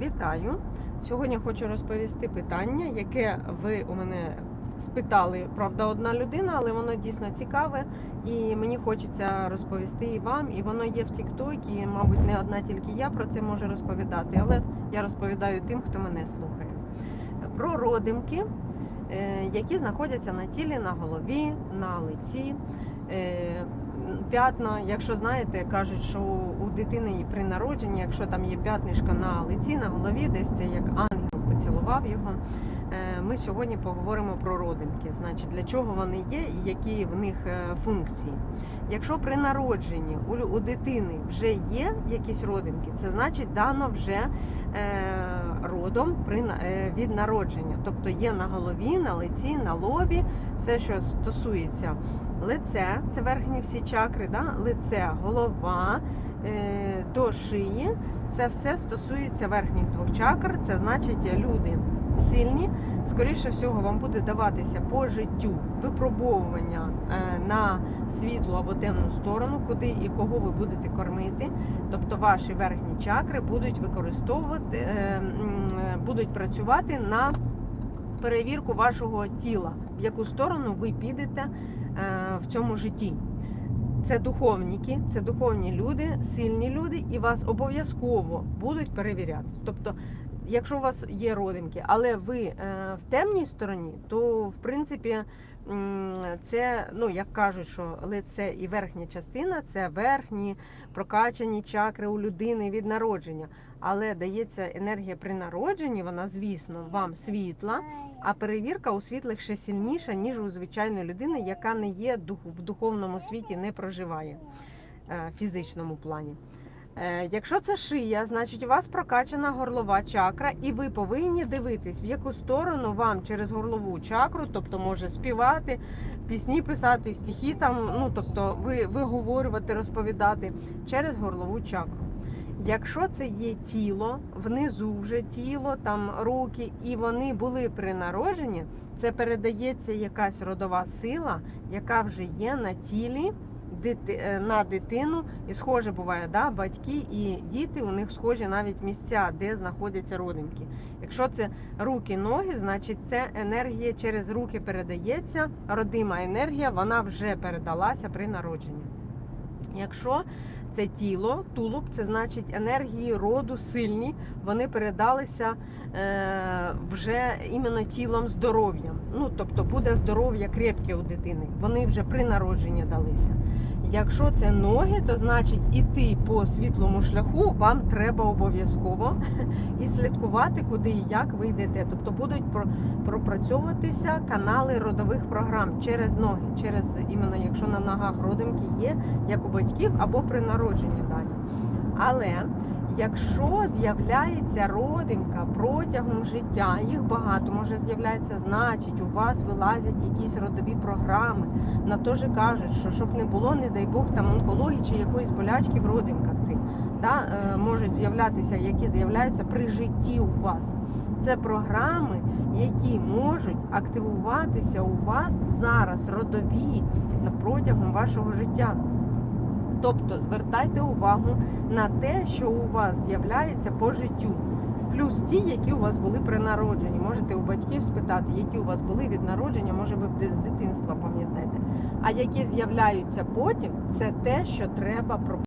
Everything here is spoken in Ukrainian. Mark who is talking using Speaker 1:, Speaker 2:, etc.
Speaker 1: Вітаю! Сьогодні хочу розповісти питання, яке ви у мене спитали, правда, одна людина, але воно дійсно цікаве, і мені хочеться розповісти і вам. І воно є в TikTok, і, мабуть, не одна тільки я про це можу розповідати, але я розповідаю тим, хто мене слухає. Про родимки, е, які знаходяться на тілі, на голові, на лиці. П'ятна, якщо знаєте, кажуть, що у дитини при народженні, якщо там є п'ятнишко на лиці, на голові, десь це як ангел поцілував його. Е, Ми сьогодні поговоримо про родинки, значить для чого вони є і які в них е, функції. Якщо при народженні у дитини вже є якісь родинки, це значить дано вже е, родом при, е, від народження. Тобто є на голові, на лиці, на лобі, все, що стосується лице, це верхні всі чакри, да? лице, голова е, до шиї. Це все стосується верхніх двох чакр. Це значить люди сильні. Скоріше всього, вам буде даватися по життю випробовування е, на світлу або темну сторону, куди і кого ви будете кормити. Тобто ваші верхні чакри будуть використовувати, е, е, будуть працювати на перевірку вашого тіла, в яку сторону ви підете в цьому житті. Це духовніки, це духовні люди, сильні люди, і вас обов'язково будуть перевіряти. Тобто, якщо у вас є родинки, але ви е, в темній стороні, то в принципі це, ну як кажуть, що лице і верхня частина це верхні прокачані чакри у людини від народження. Але дається енергія при народженні, вона, звісно, вам світла, а перевірка у світлих ще сильніша, ніж у звичайної людини, яка не є в духовному світі, не проживає е, в фізичному плані. Е, Якщо це шия, значить у вас прокачана горлова чакра, і ви повинні дивитись, в яку сторону вам через горлову чакру, тобто може співати, пісні писати, стихи там, ну тобто ви виговорювати, розповідати через горлову чакру. Якщо це є тіло, внизу вже тіло, там руки, і вони були при народженні, це передається якась родова сила, яка вже є на тілі е, на дитину. І схоже буває, да, батьки і діти, у них схожі навіть місця, де знаходяться родинки. Якщо це руки, ноги, значить це енергія через руки передається. Родима енергія, вона вже передалася при народженні. Якщо це тіло, тулуб, це значить енергії роду сильні, вони передалися е, вже іменно тілом здоров'ям. Ну, тобто буде здоров'я крепке у дитини. Вони вже при народженні далися. Якщо це ноги, то значить іти по світлому шляху вам треба обов'язково і слідкувати, куди і як ви йдете. Тобто будуть пропрацьовуватися канали родових програм через ноги, через іменно якщо на ногах родинки є, як у батьків або при народженні далі. Але якщо з'являється родинка протягом життя, їх багато може з'являється, значить у вас вилазять якісь родові програми. На то же кажуть, що щоб не було, не дай Бог, там онкології чи якоїсь болячки в родинках цих, та, е, можуть з'являтися, які з'являються при житті у вас. Це програми, які можуть активуватися у вас зараз родові протягом вашого життя. Тобто звертайте увагу на те, що у вас з'являється по життю. Плюс ті, які у вас були при народженні. Можете у батьків спитати, які у вас були від народження, може ви з дитинства пам'ятаєте. А які з'являються потім, це те, що треба про.